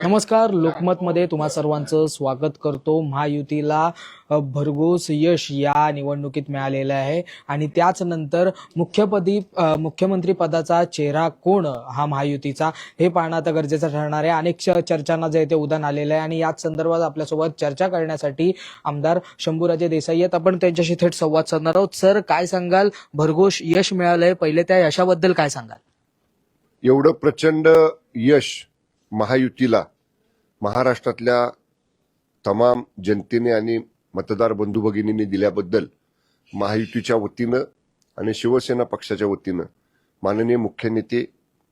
नमस्कार लोकमतमध्ये तुम्हा सर्वांचं स्वागत करतो. महायुतीला भरघोस यश या निवडणुकीत मिळालेलं आहे. आणि त्याच नंतर मुख्यपदी मुख्यमंत्री पदाचा चेहरा कोण हा महायुतीचा हे पाहणं आता गरजेचं ठरणार आहे. अनेक चर्चांना जे ते उदाहरण आलेलं आहे. आणि याच संदर्भात आपल्यासोबत चर्चा करण्यासाठी आमदार शंभूराजे देसाई आहेत. आपण त्यांच्याशी थेट संवाद साधणार आहोत. सर काय सांगाल? भरघोस यश मिळालंय. पहिले त्या यशाबद्दल काय सांगाल? एवढं प्रचंड यश महायुतीला महाराष्ट्रातल्या तमाम जनतेने आणि मतदार बंधू भगिनींनी दिल्याबद्दल महायुतीच्या वतीनं आणि शिवसेना पक्षाच्या वतीनं माननीय मुख्य नेते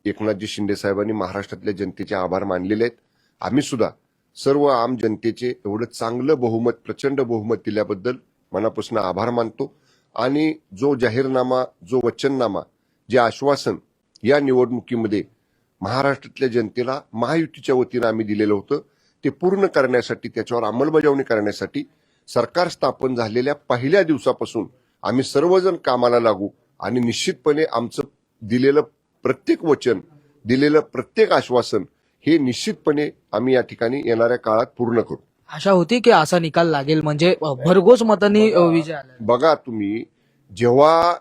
एकनाथजी शिंदे साहेबांनी महाराष्ट्रातल्या जनतेचे आभार मानलेले आहेत. आम्ही सुद्धा सर्व आम जनतेचे एवढं चांगलं बहुमत प्रचंड बहुमत दिल्याबद्दल मनापासून आभार मानतो. आणि जो जाहीरनामा जो वचननामा जे आश्वासन या निवडणुकीमध्ये महाराष्ट्रातल्या जनतेला महायुतीच्या वतीनं आम्ही दिलेलं होतं. ते पूर्ण करण्यासाठी त्याच्यावर अंमलबजावणी करण्यासाठी सरकार स्थापन झालेल्या पहिल्या दिवसापासून आम्ही सर्वजण कामाला लागू आणि निश्चितपणे आमचं दिलेलं प्रत्येक वचन दिलेलं प्रत्येक आश्वासन हे निश्चितपणे आम्ही या ठिकाणी येणाऱ्या काळात पूर्ण करू. आशा होती की असा निकाल लागेल म्हणजे भरघोस मतांनी विजय बघा तुम्ही जेव्हा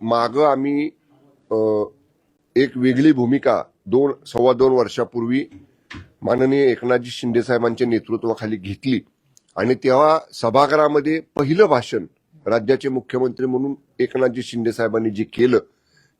माग आम्ही एक वेगळी भूमिका दोन सव्वा दोन वर्षापूर्वी माननीय एकनाथजी शिंदे साहेबांच्या नेतृत्वाखाली घेतली. आणि तेव्हा सभागृहामध्ये पहिलं भाषण राज्याचे मुख्यमंत्री म्हणून एकनाथजी शिंदे साहेबांनी जे केलं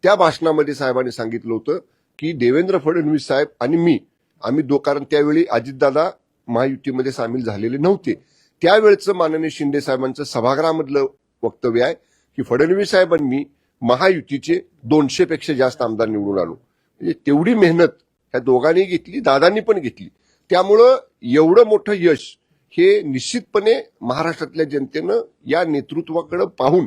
त्या भाषणामध्ये साहेबांनी सांगितलं होतं की देवेंद्र फडणवीस साहेब आणि मी आम्ही दो कारण त्यावेळी अजितदादा महायुतीमध्ये सामील झालेले नव्हते. त्यावेळचं माननीय शिंदे साहेबांचं सभागृहामधलं वक्तव्य आहे की फडणवीस साहेबांनी महायुतीचे दोनशे पेक्षा जास्त आमदार निवडून आलो. म्हणजे तेवढी मेहनत ह्या दोघांनी घेतली दादांनी पण घेतली. त्यामुळं एवढं मोठं यश हे निश्चितपणे महाराष्ट्रातल्या जनतेनं या नेतृत्वाकडे पाहून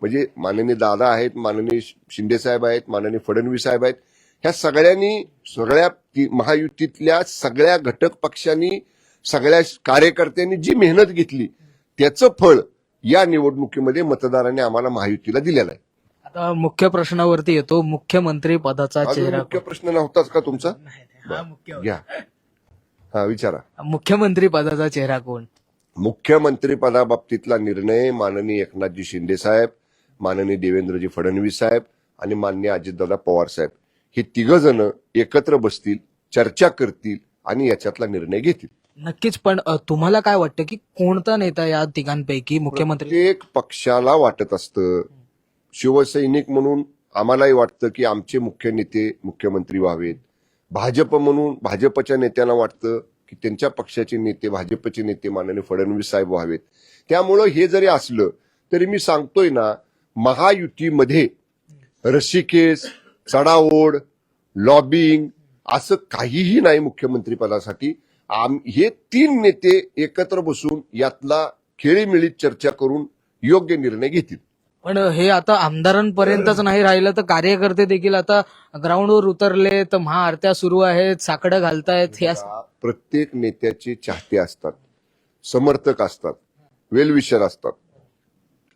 म्हणजे माननीय दादा आहेत माननीय शिंदे साहेब आहेत माननीय फडणवीस साहेब आहेत ह्या सगळ्यांनी सगळ्या ती- महायुतीतल्या सगळ्या घटक पक्षांनी सगळ्या कार्यकर्त्यांनी जी मेहनत घेतली त्याचं फळ या निवडणुकीमध्ये मतदारांनी आम्हाला महायुतीला दिलेलं आहे. आता मुख्य प्रश्नावरती येतो. मुख्यमंत्री पदाचा अजून चेहरा मुख्य प्रश्न नव्हताच का तुमचा? हा मुख्य. घ्या. हा विचारा. मुख्यमंत्री पदाचा चेहरा कोण? मुख्यमंत्री पदाबाबतीतला निर्णय माननीय एकनाथजी शिंदे साहेब माननीय देवेंद्रजी फडणवीस साहेब आणि माननीय अजितदादा पवार साहेब. हे तिघ जण एकत्र बसतील चर्चा करतील आणि याच्यातला निर्णय घेतील. नक्कीच पण अ, तुम्हाला काय वाटतं की कोणता नेता या तिघांपैकी मुख्यमंत्री? प्रत्येक पक्षाला वाटत असतं. शिवसैनिक म्हणून आम्हालाही वाटतं की आमचे मुख्य नेते मुख्यमंत्री व्हावेत. भाजप म्हणून भाजपच्या नेत्यांना वाटतं की त्यांच्या पक्षाचे नेते भाजपचे नेते माननीय फडणवीस साहेब व्हावेत. त्यामुळं हे जरी असलं तरी मी सांगतोय ना महायुतीमध्ये रशिकेस चढाओढ लॉबिंग असं काहीही नाही मुख्यमंत्री पदासाठी आम हे तीन नेते एकत्र बसून यातला खेळीमेळीत चर्चा करून योग्य निर्णय घेतील. पण हे आता आमदारांपर्यंतच नाही राहिलं तर कार्यकर्ते देखील आता ग्राउंडवर उतरले तर महाआरत्या सुरू आहेत साकडं घालतायत हे असं- प्रत्येक नेत्याचे चाहते असतात समर्थक असतात वेलविशर असतात.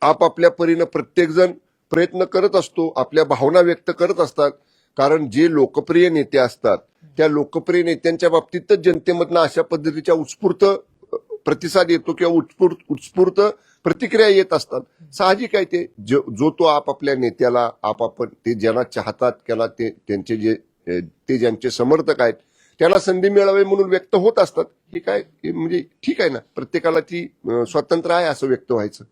आपापल्या परीनं प्रत्येक जण प्रयत्न करत असतो आपल्या भावना व्यक्त करत असतात कारण जे लोकप्रिय नेते असतात त्या लोकप्रिय नेत्यांच्या बाबतीतच जनतेमधनं अशा पद्धतीच्या उत्स्फूर्त अ, प्रतिसाद येतो किंवा उत्स्फूर्त उत्स्फूर्त प्रतिक्रिया येत असतात. साहजिक आहे ते. जो जो तो आपापल्या नेत्याला आपापण ते ज्यांना चाहतात त्याला ते त्यांचे जे ते ज्यांचे समर्थक आहेत त्याला संधी मिळावी म्हणून व्यक्त होत असतात. हे काय म्हणजे ठीक आहे ना. प्रत्येकाला ती स्वातंत्र्य आहे असं व्यक्त व्हायचं.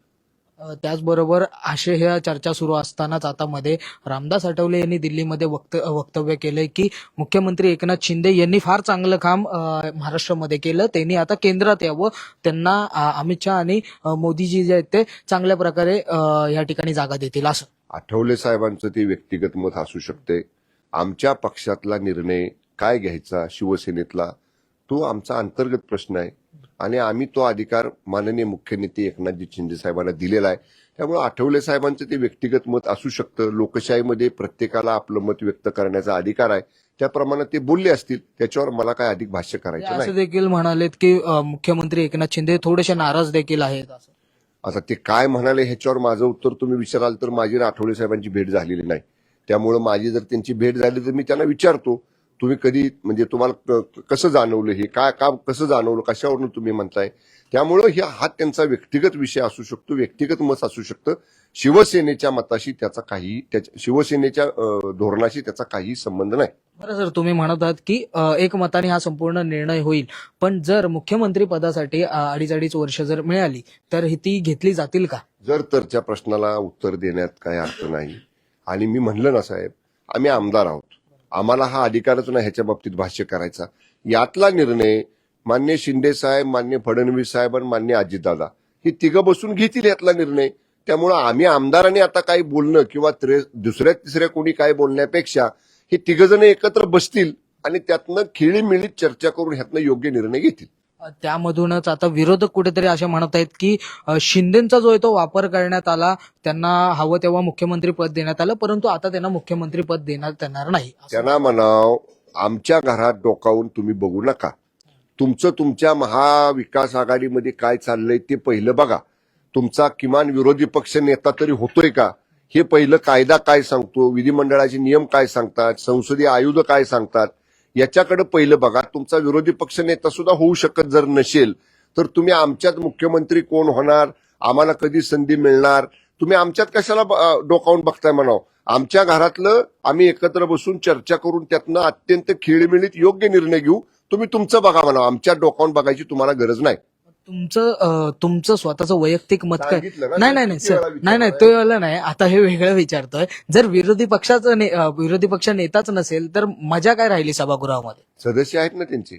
त्याचबरोबर असे ह्या चर्चा सुरू असतानाच आता मध्ये रामदास आठवले यांनी दिल्लीमध्ये वक्त वक्तव्य केलंय की मुख्यमंत्री एकनाथ शिंदे यांनी फार चांगलं काम महाराष्ट्रामध्ये केलं. त्यांनी आता केंद्रात यावं. त्यांना अमित शहा आणि मोदीजी जे आहेत ते चांगल्या प्रकारे या ठिकाणी जागा देतील असं. आठवले साहेबांचं ते व्यक्तिगत मत असू शकते. आमच्या पक्षातला निर्णय काय घ्यायचा शिवसेनेतला तो आमचा अंतर्गत प्रश्न आहे. आणि आम्ही तो अधिकार माननीय मुख्य नेते एकनाथजी शिंदे साहेबांना दिलेला आहे. त्यामुळे आठवले साहेबांचं ते व्यक्तिगत मत असू शकतं. लोकशाहीमध्ये प्रत्येकाला आपलं मत व्यक्त करण्याचा अधिकार आहे. त्याप्रमाणे ते बोलले असतील त्याच्यावर मला काय अधिक भाष्य करायचं असं नाही. देखील म्हणालेत की अ, मुख्यमंत्री एकनाथ शिंदे थोडेसे नाराज देखील आहेत असं. आता ते काय म्हणाले ह्याच्यावर माझं उत्तर तुम्ही विचाराल तर माझी आठवले साहेबांची भेट झालेली नाही. त्यामुळं माझी जर त्यांची भेट झाली तर मी त्यांना विचारतो. तुम्ही कधी म्हणजे तुम्हाला कसं जाणवलं हे? काय का कसं जाणवलं? कशावरून तुम्ही म्हणताय? त्यामुळं हे हा त्यांचा व्यक्तिगत विषय असू शकतो व्यक्तिगत मत असू शकतं. शिवसेनेच्या मताशी त्याचा काही त्याच्या शिवसेनेच्या धोरणाशी त्याचा काही संबंध नाही. बरं सर तुम्ही म्हणत आहात की अ, एकमताने हा संपूर्ण निर्णय होईल. पण जर मुख्यमंत्री पदासाठी अडीच अडीच वर्ष जर मिळाली तर ही ती घेतली जातील का? जर तरच्या प्रश्नाला उत्तर देण्यात काही अर्थ नाही आणि मी म्हणलं ना साहेब आम्ही आमदार आहोत. आम्हाला हा अधिकारच नाही ह्याच्या बाबतीत भाष्य करायचा. यातला निर्णय मान्य शिंदे साहेब मान्य फडणवीस साहेब आणि मान्य अजितदादा हे तिघं बसून घेतील यातला निर्णय. त्यामुळं आम्ही आमदारांनी आता काही बोलणं किंवा त्रे- दुसऱ्या तिसऱ्या कोणी काय बोलण्यापेक्षा हे तिघ जण एकत्र बसतील आणि त्यातनं खेळीमेळीत चर्चा करून ह्यातनं योग्य निर्णय घेतील. त्यामधूनच आता विरोधक कुठेतरी असे म्हणत आहेत की शिंदेचा जो आहे तो वापर करण्यात आला त्यांना हवं तेव्हा मुख्यमंत्री पद देण्यात आलं परंतु आता त्यांना मुख्यमंत्री पद देण्यात येणार नाही. त्यांना म्हणाव आमच्या घरात डोकावून तुम्ही बघू नका. तुमचं तुमच्या महाविकास आघाडीमध्ये काय चाललंय ते पहिलं बघा. तुमचा किमान विरोधी पक्ष नेता तरी होतोय का? हे पहिलं कायदा काय सांगतो? विधिमंडळाचे नियम काय सांगतात? संसदीय आयुध काय सांगतात? याच्याकडे पहिलं बघा. तुमचा विरोधी पक्ष नेता सुद्धा होऊ शकत जर नसेल तर तुम्ही आमच्यात मुख्यमंत्री कोण होणार? आम्हाला कधी संधी मिळणार? तुम्ही आमच्यात कशाला ब- डोकावून बघताय म्हणाव? आमच्या घरातलं आम्ही एकत्र बसून चर्चा करून त्यातनं अत्यंत खेळमिळीत योग्य निर्णय घेऊ. तुम्ही तुमचं बघा म्हणा आमच्या डोकावून बघायची तुम्हाला गरज नाही. तुमचं तुमचं स्वतःचं वैयक्तिक मत काय? नाही नाही नाही सर. नाही नाही तो वाला नाही. आता हे वेगळं विचारतोय. जर विरोधी पक्षाचं विरोधी पक्ष नेताच नसेल तर मजा काय राहिली सभागृहामध्ये? सदस्य आहेत ना त्यांचे.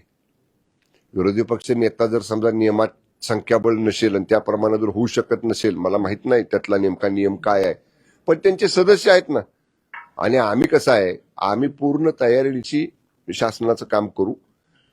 विरोधी पक्ष नेता जर समजा नियमात संख्याबळ नसेल आणि त्याप्रमाणे जर होऊ शकत नसेल मला माहीत नाही त्यातला नेमका नियम काय आहे. पण त्यांचे सदस्य आहेत ना. आणि आम्ही कसं आहे आम्ही पूर्ण तयारीची शासनाचं काम करू.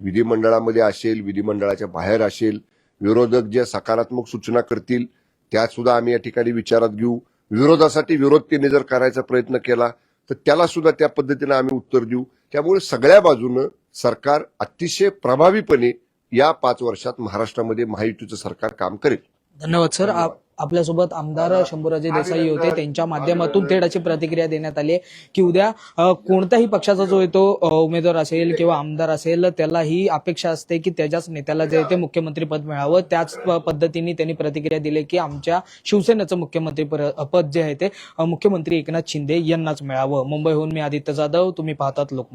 विधिमंडळामध्ये असेल विधिमंडळाच्या बाहेर असेल विरोधक जे सकारात्मक सूचना करतील त्या सुद्धा आम्ही या ठिकाणी विचारात घेऊ. विरोधासाठी विरोध त्यांनी जर करायचा प्रयत्न केला तर त्याला सुद्धा त्या पद्धतीनं आम्ही उत्तर देऊ. त्यामुळे सगळ्या बाजूनं सरकार अतिशय प्रभावीपणे या पाच वर्षात महाराष्ट्रामध्ये महायुतीचं सरकार काम करेल. धन्यवाद सर. आपल्यासोबत आमदार शंभूराजे देसाई होते. त्यांच्या माध्यमातून थेट अशी प्रतिक्रिया देण्यात आली आहे की उद्या अ, कोणत्याही पक्षाचा जो आहे तो अ, उमेदवार असेल किंवा आमदार असेल त्याला ही अपेक्षा असते की त्याच्याच नेत्याला जे आहे ते मुख्यमंत्री पद मिळावं. त्याच पद्धतीने त्यांनी प्रतिक्रिया दिली की आमच्या शिवसेनेचं मुख्यमंत्री पद जे आहे ते मुख्यमंत्री एकनाथ शिंदे यांनाच मिळावं. मुंबईहून मी आदित्य जाधव तुम्ही पाहतात लोक